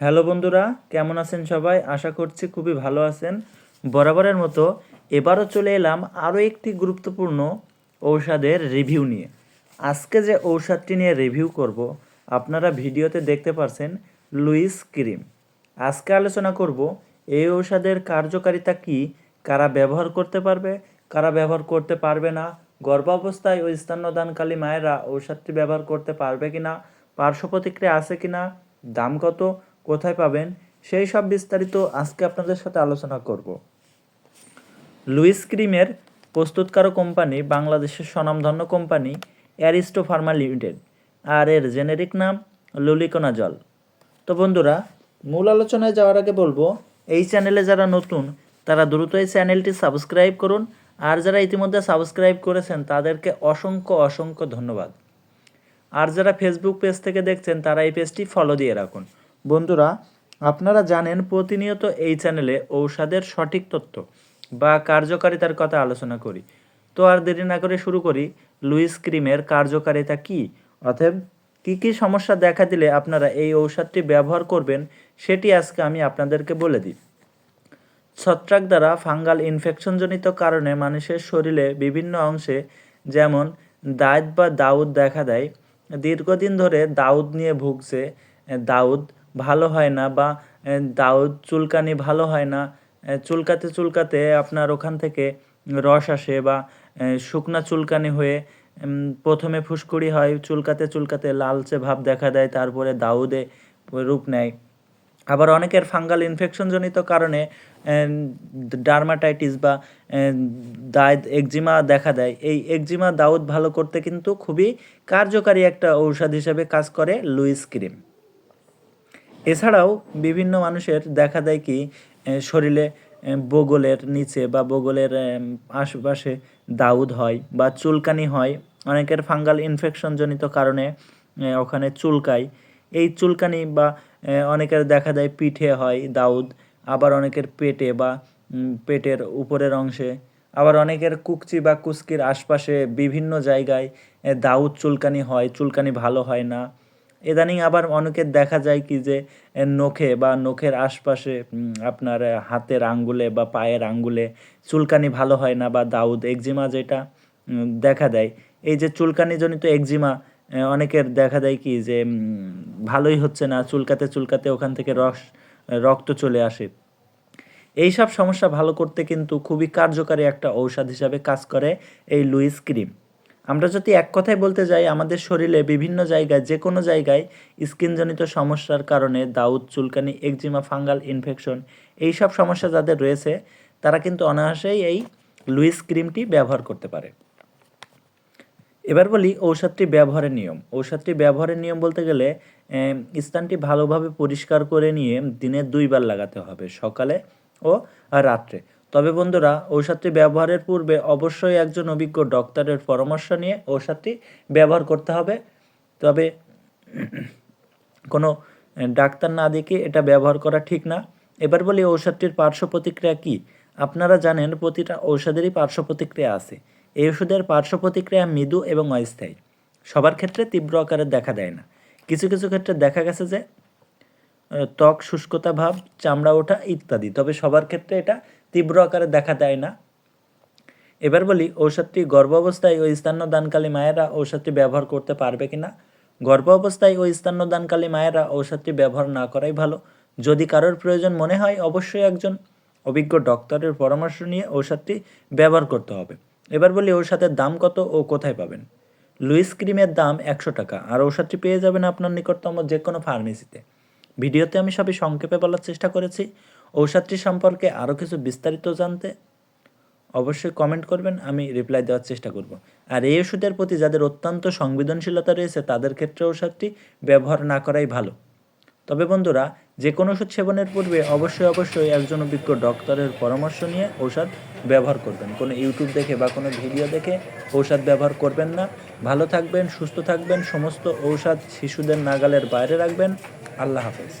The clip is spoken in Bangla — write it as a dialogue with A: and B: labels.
A: হ্যালো বন্ধুরা, কেমন আছেন সবাই? আশা করছি খুবই ভালো আছেন। বরাবরের মতো এবারও চলে এলাম আরও একটি গুরুত্বপূর্ণ ঔষধের রিভিউ নিয়ে। আজকে যে ঔষধটি নিয়ে রিভিউ করব, আপনারা ভিডিওতে দেখতে পারছেন লুইস ক্রিম। আজকে আলোচনা করব, এই ঔষধের কার্যকারিতা কি, কারা ব্যবহার করতে পারবে, কারা ব্যবহার করতে পারবে না, গর্ভাবস্থায় ও স্তন্যদানকালী মায়েরা ঔষধটি ব্যবহার করতে পারবে কিনা পার্শ্ব প্রতিক্রিয়া আছে কিনা, দাম কত কোথায় পাবেন, সেই সব বিস্তারিত আজকে আপনাদের সাথে আলোচনা করব। লুইস ক্রিমের প্রস্তুতকারক কোম্পানি বাংলাদেশের স্বনামধন্য কোম্পানি অ্যারিস্টো ফার্মা লিমিটেড, আর এর জেনেরিক নাম লুলিকোনা জল তো বন্ধুরা, মূল আলোচনায় যাওয়ার আগে বলব, এই চ্যানেলে যারা নতুন, তারা দ্রুত এই চ্যানেলটি সাবস্ক্রাইব করুন, আর যারা ইতিমধ্যে সাবস্ক্রাইব করেছেন, তাদেরকে অসংখ্য অসংখ্য ধন্যবাদ। আর যারা ফেসবুক পেজ থেকে দেখছেন, তারা এই পেজটি ফলো দিয়ে রাখুন। বন্ধুরা, আপনারা জানেন প্রতিনিয়ত এই চ্যানেলে ঔষধের সঠিক তথ্য বা কার্যকারিতার কথা আলোচনা করি। তো আর দেরি না করে শুরু করি, লুইস ক্রিমের কার্যকারিতা কি? অতএব, কী কী সমস্যা দেখা দিলে আপনারা এই ঔষধটি ব্যবহার করবেন, সেটি আজকে আমি আপনাদেরকে বলে দিই। ছত্রাক দ্বারা ফাঙ্গাল ইনফেকশনজনিত কারণে মানুষের শরীরে বিভিন্ন অংশে যেমন দাঁত বা দাউদ দেখা দেয়, দীর্ঘদিন ধরে দাউদ নিয়ে ভুগছে, দাউদ ভালো হয় না বা দাউদ চুলকানি ভালো হয় না চুলকাতে চুলকাতে আপনার ওখান থেকে রস আসে বা শুকনা চুলকানি হয়ে প্রথমে ফুসকুড়ি হয়, চুলকাতে চুলকাতে লালচে ভাব দেখা দেয়, তারপরে দাউদে রূপ নেয়। আবার অনেকের ফাঙ্গাল ইনফেকশনজনিত কারণে ডার্মাটাইটিস বা দায় একজিমা দেখা দেয়। এই একজিমা দাউদ ভালো করতে কিন্তু খুবই কার্যকারী একটা ঔষধ হিসেবে কাজ করে লুইস ক্রিম। এছাড়াও বিভিন্ন মানুষের দেখা দেয় কি শরীরে বগলের নিচে বা বগলের আশেপাশে দাউদ হয় বা চুলকানি হয়, অনেকের ফাঙ্গাল ইনফেকশনজনিত কারণে ওখানে চুলকায়। এই চুলকানি বা অনেকের দেখা দেয় পিঠে হয় দাউদ, আবার অনেকের পেটে বা পেটের উপরের অংশে। আবার অনেকের কুকচি বা কুস্কির আশপাশে বিভিন্ন জায়গায় দাউদ চুলকানি হয়, চুলকানি ভালো হয় না। ইদানিং আবার অনেকের দেখা যায় কি যে নখে বা নখের আশপাশে আপনার হাতের আঙ্গুলে বা পায়ের আঙ্গুলে চুলকানি ভালো হয় না বা দাউদ একজিমা যেটা দেখা দেয়। এই যে চুলকানিজনিত একজিমা অনেকের দেখা দেয় কি যে ভালোই হচ্ছে না, চুলকাতে চুলকাতে ওখান থেকে রস রক্ত চলে আসে। এই সব সমস্যা ভালো করতে কিন্তু খুবই কার্যকারী একটা ঔষধ হিসাবে কাজ করে এই লুইস ক্রিম। আমরা যদি এক কথায় বলতে যাই, আমাদের শরীরে বিভিন্ন জায়গায় যে কোনো জায়গায় স্কিনজনিত সমস্যার কারণে দাউদ, চুলকানি, একজিমা, ফাঙ্গাল, ইনফেকশন এই সব সমস্যা যাদের রয়েছে, তারা কিন্তু অনায়াসেই এই লুইস ক্রিমটি ব্যবহার করতে পারে। এবার বলি ঔষধটি ব্যবহারের নিয়ম। ঔষধটি ব্যবহারের নিয়ম বলতে গেলে স্থানটি ভালোভাবে পরিষ্কার করে নিয়ে দিনে দুইবার লাগাতে হবে, সকালে ও রাত্রে। তবে বন্ধুরা, ঔষধটি ব্যবহারের পূর্বে অবশ্যই একজন অভিজ্ঞ ডক্টরের পরামর্শ নিয়ে ঔষধটি ব্যবহার করতে হবে। তবে কোনো ডাক্তার না দেখে এটা ব্যবহার করা ঠিক না। এবার বলি ঔষধটির পার্শ্ব প্রতিক্রিয়া কী? আপনারা জানেন প্রতিটা ঔষধেরই পার্শ্ব প্রতিক্রিয়া আছে। এই ওষুধের পার্শ্ব প্রতিক্রিয়া মৃদু এবং অস্থায়ী। সবার ক্ষেত্রে তীব্র আকারে দেখা দেয় না। কিছু কিছু ক্ষেত্রে দেখা গেছে যে, ত্বক, শুষ্কতা, ভাব, চামড়া, ওঠা ইত্যাদি। তবে সবার ক্ষেত্রে এটা তীব্র আকারে দেখা দেয় না। এবার বলি, ঔষধটি গর্ভ গর্ভাবস্থায় ও স্তন্যদানকালী মায়েরা ঔষধটি ব্যবহার করতে পারবে কিনা? গর্ভ অবস্থায় ও স্তন্যদানকালী মায়েরা ঔষধটি ব্যবহার না করাই ভালো। যদি কারোর প্রয়োজন মনে হয়, অবশ্যই একজন অভিজ্ঞ ডক্টরের পরামর্শ নিয়ে ঔষধটি ব্যবহার করতে হবে। এবার বলি, ঔষধের দাম কত ও কোথায় পাবেন? লুইস ক্রিমের দাম একশো টাকা, আর ঔষধটি পেয়ে যাবেন আপনার নিকটতম যে কোনো ফার্মেসিতে। ভিডিওতে আমি সবই সংক্ষেপে বলার চেষ্টা করেছি। ঔষধটি সম্পর্কে আরও কিছু বিস্তারিত জানতে অবশ্যই কমেন্ট করবেন, আমি রিপ্লাই দেওয়ার চেষ্টা করব। আর এই ওষুধের প্রতি যাদের অত্যন্ত সংবেদনশীলতা রয়েছে, তাদের ক্ষেত্রে ওষুধটি ব্যবহার না করাই ভালো। তবে বন্ধুরা যে কোনো ওষুধ সেবনের পূর্বে অবশ্যই অবশ্যই একজন অভিজ্ঞ ডক্টরের পরামর্শ নিয়ে ঔষধ ব্যবহার করবেন। কোনো ইউটিউব দেখে বা কোনো ভিডিও দেখে ঔষধ ব্যবহার করবেন না। ভালো থাকবেন, সুস্থ থাকবেন, সমস্ত ঔষধ শিশুদের নাগালের বাইরে রাখবেন। আল্লাহ হাফেজ।